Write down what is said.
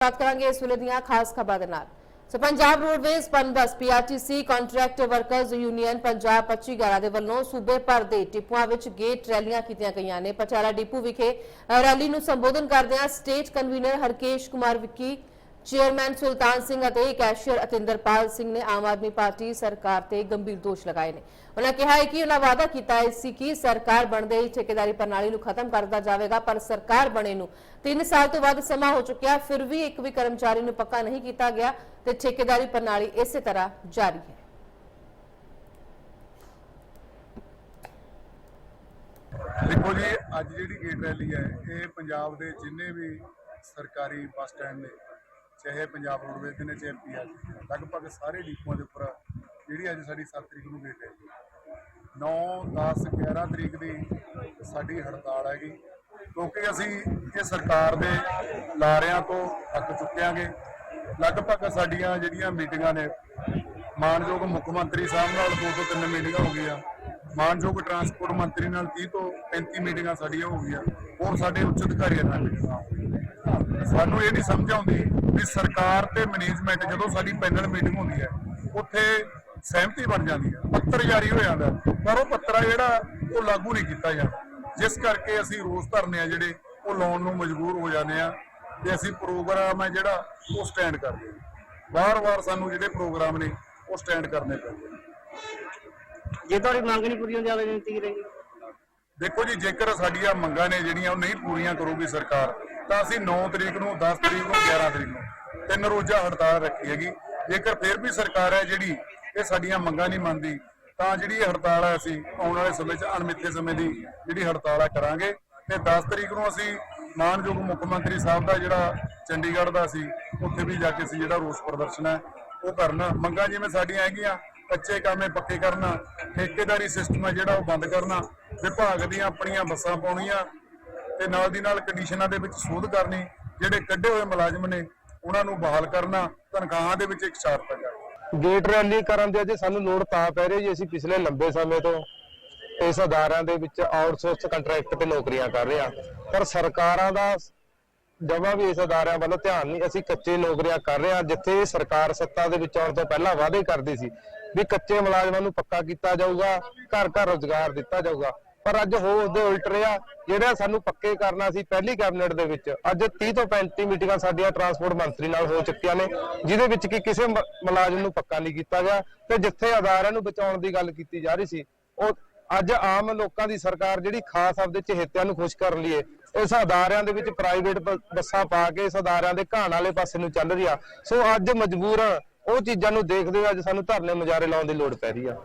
ਬਾਤ ਕਰਾਂਗੇ ਇਸ ਵੇਲੇ ਦੀਆਂ ਖਾਸ ਖਬਰਾਂ ਦੇ ਨਾਲ। So Punjab Roadways Punbus PRTC contract workers union Punjab 25 11 ਦੇ ਵੱਲੋਂ ਸੂਬੇ ਭਰ ਦੇ ਟਿੱਪੂਆਂ ਵਿੱਚ ਗੇਟ ਰੈਲੀਆਂ ਕੀਤੀਆਂ ਗਈਆਂ ਨੇ। ਪਚਾਲਾ ਡਿਪੂ ਵਿਖੇ ਰੈਲੀ ਨੂੰ ਸੰਬੋਧਨ ਕਰਦਿਆਂ state convener Harkesh Kumar Vicky chairman Sultan Singh ਅਤੇ ਕੈਸ਼ੀਅਰ ਅਤਿੰਦਰਪਾਲ ਸਿੰਘ ਨੇ ਆਮ ਆਦਮੀ ਪਾਰਟੀ ਸਰਕਾਰ ਤੇ ਗੰਭੀਰ ਦੋਸ਼ ਲਗਾਏ ਨੇ। ਉਹਨਾਂ ਕਿਹਾ ਹੈ ਕਿ ਉਹਨਾਂ ਵਾਅਦਾ ਕੀਤਾ ਸੀ ਕਿ ਸਰਕਾਰ ਬਣਦੇ ਹੀ ਠੇਕੇਦਾਰੀ ਪ੍ਰਣਾਲੀ ਨੂੰ ਖਤਮ ਕਰ ਜਾਵੇਗਾ, ਪਰ ਸਰਕਾਰ ਬਣੇ ਨੂੰ 3 ਸਾਲ ਤੋਂ ਵੱਧ ਸਮਾਂ ਹੋ ਚੁੱਕਿਆ, ਫਿਰ ਵੀ ਇੱਕ ਵੀ ਕਰਮਚਾਰੀ ਨੂੰ ਪੱਕਾ ਨਹੀਂ ਕੀਤਾ ਗਿਆ ਤੇ ਠੇਕੇਦਾਰੀ ਪ੍ਰਣਾਲੀ ਇਸੇ ਤਰ੍ਹਾਂ ਜਾਰੀ ਹੈ। ਦੇਖੋ ਜੀ, ਅੱਜ ਜਿਹੜੀ ਗੇਟ ਰੈਲੀ ਹੈ, ਇਹ ਪੰਜਾਬ ਦੇ ਜਿੰਨੇ ਵੀ ਸਰਕਾਰੀ ਬੱਸ ਸਟੈਂਡ ਨੇ ਚਾਹੇ ਪੰਜਾਬ ਰੋਡਵੇਜ਼ ਦੇ ਨੇ, ਚਾਹੇ ਪੀਆਰਟੀ ਲਗਭਗ ਸਾਰੇ ਡਿਪੂਆਂ ਦੇ ਉੱਪਰ ਜਿਹੜੀ ਅੱਜ ਸਾਡੀ 7 ਤਰੀਕ ਨੂੰ ਗੇਟ ਹੈ 9 10 11 ਤਰੀਕ ਦੀ ਸਾਡੀ ਹੜਤਾਲ ਹੈਗੀ, ਕਿਉਂਕਿ ਅਸੀਂ ਇਹ ਸਰਕਾਰ ਦੇ ਲਾਰਿਆਂ ਤੋਂ ਅੱਕ ਚੁੱਕਿਆਂਗੇ ਲਗਭਗ ਸਾਡੀਆਂ ਜਿਹੜੀਆਂ ਮੀਟਿੰਗਾਂ ਨੇ, ਮਾਨਯੋਗ ਮੁੱਖ ਮੰਤਰੀ ਸਾਹਿਬ ਨਾਲ ਦੋ ਤੋਂ ਤਿੰਨ ਮੀਟਿੰਗਾਂ ਹੋ ਗਈਆਂ, ਮਾਨਯੋਗ ਟਰਾਂਸਪੋਰਟ ਮੰਤਰੀ ਨਾਲ 30 ਤੋਂ 35 ਮੀਟਿੰਗਾਂ ਸਾਡੀਆਂ ਹੋ ਗਈਆਂ, ਹੋਰ ਸਾਡੇ ਉੱਚ ਅਧਿਕਾਰੀਆਂ ਨਾਲ ਮੀਟਿੰਗਾਂ ਹੋ ਗਈਆਂ। ਸਾਨੂੰ ਇਹ ਨਹੀਂ ਸਮਝ ਆਉਂਦੀ ਵੀ ਸਰਕਾਰ ਤੇ ਮੈਨੇਜਮੈਂਟ ਜਦੋਂ ਸਾਡੀ ਪੈਨਲ ਮੀਟਿੰਗ ਹੁੰਦੀ ਹੈ ਉੱਥੇ ਸਹਿਮਤੀ ਬਣ ਜਾਂਦੀ ਹੈ ਪੱਤਰ ਜਾਰੀ ਹੋ ਜਾਂਦਾ ਪਰ ਉਹ ਪੱਤਰ ਜਿਹੜਾ ਉਹ ਲਾਗੂ ਨਹੀਂ ਕੀਤਾ ਜਾਂਦਾ। ਜਿਸ ਕਰਕੇ ਅਸੀਂ ਰੋਸ ਧਰਨੇ ਆ ਜਿਹੜੇ ਉਹ ਲਾਉਣ ਨੂੰ ਮਜਬੂਰ ਹੋ ਜਾਂਦੇ ਆ ਤੇ ਅਸੀਂ ਪ੍ਰੋਗਰਾਮ ਹੈ ਜਿਹੜਾ ਉਹ ਸਟੈਂਡ ਕਰਦੇ ਹਾਂ ਵਾਰ-ਵਾਰ ਸਾਨੂੰ ਜਿਹੜੇ ਪ੍ਰੋਗਰਾਮ ਨੇ ਉਹ ਸਟੈਂਡ ਕਰਨੇ ਪੈਂਦੇ ਜੇ ਤੁਹਾਡੀ ਮੰਗ ਨਹੀਂ ਪੂਰੀ ਹੁੰਦੀ ਆਵੇ ਬੇਨਤੀ ਕਰੇਗੀ ਦੇਖੋ ਜੀ ਜੇਕਰ ਸਾਡੀਆਂ ਮੰਗਾਂ ਨੇ ਜਿਹੜੀਆਂ ਉਹ ਨਹੀਂ ਪੂਰੀਆਂ ਕਰੂਗੀ ਸਰਕਾਰ ਤਾਂ ਅਸੀਂ 9 ਤਰੀਕ ਨੂੰ 10 ਤਰੀਕ ਨੂੰ 11 ਤਰੀਕ ਨੂੰ ਤਿੰਨ ਰੋਜ਼ਾ ਹੜਤਾਲ ਰੱਖੀ ਹੈਗੀ। ਜੇਕਰ ਫਿਰ ਵੀ ਸਰਕਾਰ ਹੈ ਜਿਹੜੀ ਇਹ ਸਾਡੀਆਂ ਮੰਗਾਂ ਨਹੀਂ ਮੰਨਦੀ, ਤਾਂ ਜਿਹੜੀ ਇਹ ਹੜਤਾਲ ਹੈ ਅਸੀਂ ਆਉਣ ਵਾਲੇ ਸਮੇਂ 'ਚ, ਅਣਮਿੱਥੇ ਸਮੇਂ ਦੀ ਜਿਹੜੀ ਹੜਤਾਲ ਹੈ ਕਰਾਂਗੇ। ਤੇ 10 ਤਰੀਕ ਨੂੰ ਅਸੀਂ ਮਾਨਯੋਗ ਮੁੱਖ ਮੰਤਰੀ ਸਾਹਿਬ ਦਾ ਜਿਹੜਾ ਚੰਡੀਗੜ੍ਹ ਦਾ ਸੀ, ਉੱਥੇ ਵੀ ਜਾ ਕੇ ਅਸੀਂ ਜਿਹੜਾ ਰੋਸ ਪ੍ਰਦਰਸ਼ਨ ਹੈ, ਉਹ ਕਰਨਾ। ਮੰਗਾਂ ਜਿਵੇਂ ਸਾਡੀਆਂ ਹੈਗੀਆਂ, ਕੱਚੇ ਕਾਮੇ ਪੱਕੇ ਕਰਨਾ, ਠੇਕੇਦਾਰੀ ਸਿਸਟਮ ਹੈ ਜਿਹੜਾ ਉਹ ਬੰਦ ਕਰਨਾ, ਵਿਭਾਗ ਦੀਆਂ ਆਪਣੀਆਂ ਬੱਸਾਂ ਪਾਉਣੀਆਂ ਤੇ ਨਾਲ ਦੀ ਨਾਲ ਕੰਡੀਸ਼ਨਾਂ ਦੇ ਵਿੱਚ ਸੋਧ ਕਰਨੀ, ਜਿਹੜੇ ਕੱਢੇ ਹੋਏ ਮੁਲਾਜ਼ਮ ਨੇ, ਉਹਨਾਂ ਨੂੰ ਬਹਾਲ ਕਰਨਾ, ਤਨਖਾਹਾਂ ਦੇ ਵਿੱਚ ਇੱਕ ਛਾਪ ਕਰਨਾ ਗੇਟ ਰੈਲੀ ਕਰਨ ਦੇ ਅੱਜ ਸਾਨੂੰ ਲੋੜ ਤਾਂ ਪੈ ਰਹੀ ਜੀ, ਅਸੀਂ ਪਿਛਲੇ ਲੰਬੇ ਸਮੇਂ ਤੋਂ ਇਸ ਅਦਾਰਿਆਂ ਦੇ ਵਿੱਚ ਆਊਟਸੋਰਸ ਕੰਟਰੈਕਟ ਤੇ ਨੌਕਰੀਆਂ ਕਰ ਰਹੇ ਹਾਂ। ਪਰ ਸਰਕਾਰਾਂ ਦਾ ਜਮਾ ਵੀ ਇਸ ਅਦਾਰਿਆਂ ਵੱਲ ਧਿਆਨ ਨਹੀਂ, ਅਸੀਂ ਕੱਚੇ ਨੌਕਰੀਆਂ ਕਰ ਰਹੇ ਹਾਂ, ਜਿੱਥੇ ਸਰਕਾਰ ਸੱਤਾ ਦੇ ਵਿੱਚ ਆਉਣ ਤੋਂ ਪਹਿਲਾਂ ਵਾਅਦੇ ਕਰਦੀ ਸੀ ਵੀ ਕੱਚੇ ਮੁਲਾਜ਼ਮਾਂ ਨੂੰ ਪੱਕਾ ਕੀਤਾ ਜਾਊਗਾ ਘਰ ਘਰ ਰੋਜ਼ਗਾਰ ਦਿੱਤਾ ਜਾਊਗਾ। ਪਰ ਅੱਜ ਹੋ ਉਸਦੇ ਉਲਟ ਰਿਹਾ, ਜਿਹੜਾ ਸਾਨੂੰ ਪੱਕੇ ਕਰਨਾ ਸੀ ਪਹਿਲੀ ਕੈਬਨਿਟ ਦੇ ਵਿੱਚ। ਅੱਜ 30 ਤੋਂ 35 ਮੀਟਿੰਗਾਂ ਸਾਡੀਆਂ ਟਰਾਂਸਪੋਰਟ ਮੰਤਰੀ ਨਾਲ ਹੋ ਚੁੱਕੀਆਂ ਨੇ, ਜਿਹਦੇ ਵਿੱਚ ਕਿ ਕਿਸੇ ਮੁਲਾਜ਼ਮ ਨੂੰ ਪੱਕਾ ਨਹੀਂ ਕੀਤਾ ਗਿਆ। ਤੇ ਜਿੱਥੇ ਅਦਾਰਿਆਂ ਨੂੰ ਬਚਾਉਣ ਦੀ ਗੱਲ ਕੀਤੀ ਜਾ ਰਹੀ ਸੀ, ਉਹ ਅੱਜ ਆਮ ਲੋਕਾਂ ਦੀ ਸਰਕਾਰ ਜਿਹੜੀ ਖਾਸ ਆਪਦੇ ਚਹੇਤਿਆਂ ਨੂੰ ਖੁਸ਼ ਕਰਨ ਲਈ ਇਸ ਅਦਾਰਿਆਂ ਦੇ ਵਿੱਚ ਪ੍ਰਾਈਵੇਟ ਬੱਸਾਂ ਪਾ ਕੇ ਇਸ ਅਦਾਰਿਆਂ ਦੇ ਘਾਣ ਵਾਲੇ ਪਾਸੇ ਨੂੰ ਚੱਲ ਰਹੀ ਆ। ਸੋ ਅੱਜ ਮਜਬੂਰ ਉਹ ਚੀਜ਼ਾਂ ਨੂੰ ਦੇਖਦੇ ਹੋਏ ਅੱਜ ਸਾਨੂੰ ਧਰਨੇ ਮੁਜ਼ਾਹਰੇ ਲਾਉਣ ਦੀ ਲੋੜ ਪੈ ਰਹੀ ਆ।